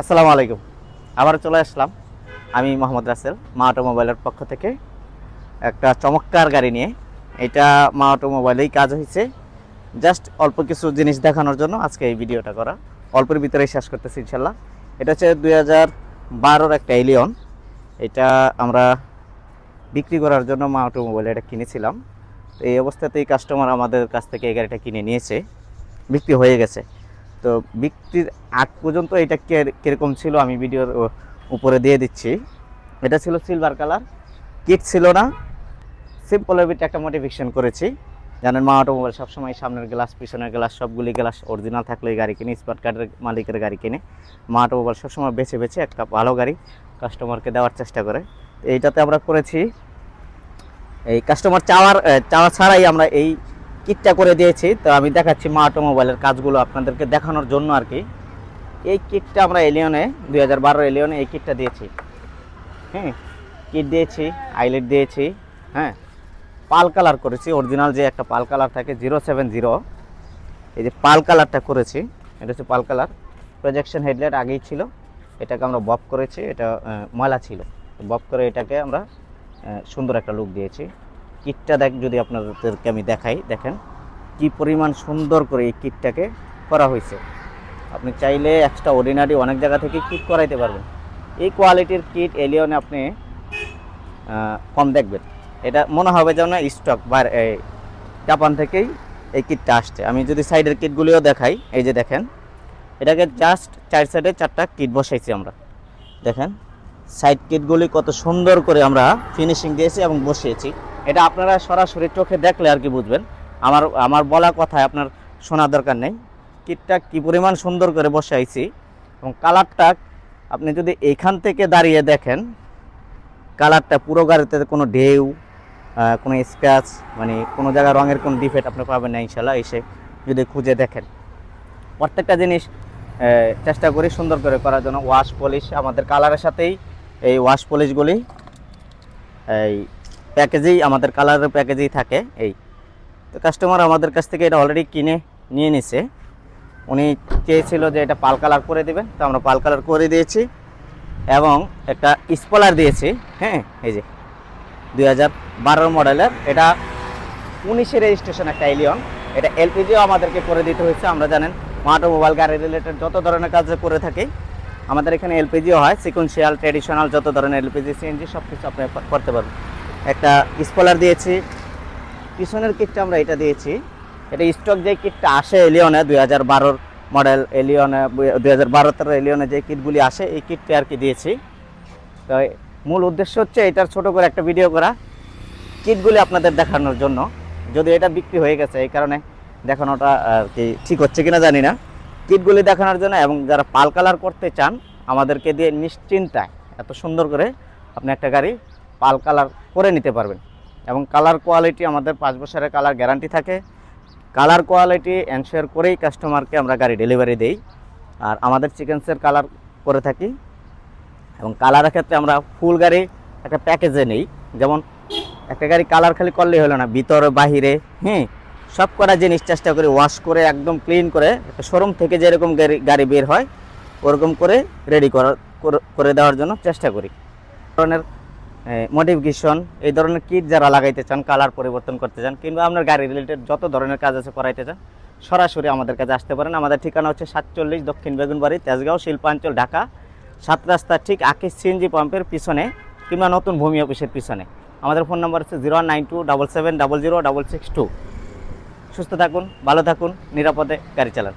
আসসালামু আলাইকুম। আবার চলে আসলাম। আমি মোহাম্মদ রাসেল, মা অটোমোবাইলের পক্ষ থেকে। একটা চমৎকার গাড়ি নিয়ে। এটা মা অটোমোবাইলেই কাজ হয়েছে জাস্ট অল্প কিছু জিনিস দেখানোর জন্য আজকে এই ভিডিওটা করা। অল্পের ভিতরেই শেষ করতেছি, ইনশাল্লাহ। এটা হচ্ছে দুই হাজার বারোর একটা এলিয়ন এটা আমরা বিক্রি করার জন্য মা অটোমোবাইলে এটা কিনেছিলাম। তো এই অবস্থাতেই কাস্টমার আমাদের কাছ থেকে এই গাড়িটা কিনে নিয়েছে। বিক্রি হয়ে গেছে। তো বিক্রির আগ পর্যন্ত এটা কীরকম ছিল আমি ভিডিওর উপরে দিয়ে দিচ্ছি। এটা ছিল সিলভার কালার কিট ছিল না। সিম্পলের ভিতরে একটা মোটিফিকেশন করেছি। জানেন, মা অটোমোবাইল সবসময় সামনের গ্লাস পিছনের গ্লাস সবগুলি গ্লাস অরিজিনাল থাকলে গাড়ি কিনে স্মার্ট কার্ডের মালিকের গাড়ি কিনে। মা অটোমোবাইল সবসময় বেছে বেছে একটা ভালো গাড়ি কাস্টমারকে দেওয়ার চেষ্টা করে। এইটাতে আমরা করেছি, এই কাস্টমার চাওয়ার চাওয়া ছাড়াই আমরা এই কিটটা করে দিয়েছি। তো আমি দেখাচ্ছি মা অটোমোবাইলের কাজগুলো আপনাদেরকে দেখানোর জন্য আর কি। এই কিটটা আমরা এলিয়নে দুই হাজার বারো এলিয়নে এই কিটটা দিয়েছি। হ্যাঁ কিট দিয়েছি আইলেট দিয়েছি হ্যাঁ। পাল কালার করেছি অরিজিনাল যে একটা পাল কালার থাকে জিরো সেভেন জিরো এই যে পাল কালারটা করেছি, এটা হচ্ছে পাল কালার। প্রজেকশন হেডলাইট আগেই ছিল, এটাকে আমরা বব করেছি, এটা ময়লা ছিল। বব করে এটাকে আমরা সুন্দর একটা লুক দিয়েছি। কিটটা দেখ, যদি আপনাদেরকে আমি দেখাই, দেখেন কি পরিমাণ সুন্দর করে এই কিটটাকে করা হয়েছে। আপনি চাইলে এক্সট্রা অর্ডিনারি অনেক জায়গা থেকে কিট করাইতে পারবেন। এই কোয়ালিটির কিট এলিয়নে আপনি কম দেখবেন। এটা মনে হবে যেন স্টক বা জাপান থেকেই এই কিটটা আসছে। আমি যদি সাইডের কিটগুলিও দেখাই, এই যে দেখেন, এটাকে জাস্ট চার সাইডে চারটা কিট বসাইছি আমরা। দেখেন সাইড কিটগুলি কত সুন্দর করে আমরা ফিনিশিং দিয়েছি এবং বসিয়েছি। এটা আপনারা সরাসরি চোখে দেখলে আর কি বুঝবেন। আমার আমার বলা কথায় আপনার শোনার দরকার নেই। কিটটা কি পরিমাণ সুন্দর করে বসাইছি এবং কালারটা আপনি যদি এখান থেকে দাঁড়িয়ে দেখেন, কালারটা পুরো গাড়িতে কোনো ঢেউ কোনো স্ক্র্যাচ মানে কোনো জায়গায় রঙের কোনো ডিফেক্ট আপনি পাবেন না ইনশাল্লাহ এসে যদি খুঁজে দেখেন। প্রত্যেকটা জিনিস চেষ্টা করি সুন্দর করে করার জন্য। ওয়াশ পলিশ আমাদের কালারের সাথেই এই ওয়াশ পলিশগুলি এই প্যাকেজেই, আমাদের কালারের প্যাকেজেই থাকে, এই। তো কাস্টমার আমাদের কাছ থেকে এটা অলরেডি কিনে, নিয়ে নিছে। উনি চেয়েছিল যে এটা পাল কালার করে দেবেন, তো আমরা পাল কালার করে দিয়েছি। এবং একটা স্পলার দিয়েছি হ্যাঁ এই যে, দুই হাজার মডেলের এটা উনিশের রেজিস্ট্রেশন একটা এলিয়ন এটা এলপিজিও আমাদেরকে করে দিতে হয়েছে, আমরা জানেন অটোমোবাইল গাড়ি রিলেটেড যত ধরনের কাজ করে থাকি। আমাদের এখানে এলপিজিও হয় সিকুয়েন্সিয়াল ট্রেডিশনাল যত ধরনের এলপিজি, সিএনজি সব কিছু আপনি করতে পারবেন। একটা স্পলার দিয়েছি। পিছনের কিটটা আমরা এটা দিয়েছি। এটা স্টক যে কিটটা আসে এলিয়নে দুই হাজার বারোর মডেল এলিয়নে দুই হাজার বারো তেরো এলিয়নে যে কিটগুলি আসে, এই কিটটা আর কি দিয়েছি। তো মূল উদ্দেশ্য হচ্ছে এটার ছোট করে একটা ভিডিও করা কিটগুলি আপনাদের দেখানোর জন্য। যদি এটা বিক্রি হয়ে গেছে, এই কারণে দেখানোটা আর কি ঠিক হচ্ছে কিনা জানি না। কিটগুলি দেখানোর জন্য এবং যারা পাল কালার করতে চান, আমাদেরকে দিয়ে নিশ্চিন্তায় এত সুন্দর করে আপনি একটা গাড়ি পাল কালার করে নিতে পারবেন। এবং কালার কোয়ালিটি আমাদের পাঁচ বছরের কালার গ্যারান্টি থাকে। কালার কোয়ালিটি এনশিওর করেই কাস্টমারকে আমরা গাড়ি ডেলিভারি দেই। আর আমাদের চিকেন্সের কালার করে থাকি। এবং কালারের ক্ষেত্রে আমরা ফুল গাড়ি একটা প্যাকেজে নেই। যেমন একটা গাড়ি কালার খালি করলেই হলো না, ভিতরে, বাহিরে হ্যাঁ সব কটা জিনিস চেষ্টা করি ওয়াশ করে একদম ক্লিন করে একটা শোরুম থেকে যেরকম গাড়ি গাড়ি বের হয়, ওরকম করে রেডি করা, করে- দেওয়ার জন্য চেষ্টা করি। ধরনের মডিফিকেশন এই ধরনের কিট যারা লাগাইতে চান কালার পরিবর্তন করতে চান, কিংবা আপনার গাড়ি রিলেটেড যত ধরনের কাজ আছে করাইতে চান, সরাসরি আমাদের কাছে আসতে পারেন। আমাদের ঠিকানা হচ্ছে সাতচল্লিশ দক্ষিণ বেগুনবাড়ি, তেজগাঁও, শিল্পাঞ্চল, ঢাকা। সাত রাস্তা ঠিক আকিস সিএনজি পাম্পের পিছনে, কিংবা নতুন ভূমি অফিসের পিছনে। আমাদের ফোন নাম্বার হচ্ছে zero nine two double seven double zero double six two সুস্থ থাকুন, ভালো থাকুন, নিরাপদে গাড়ি চালান।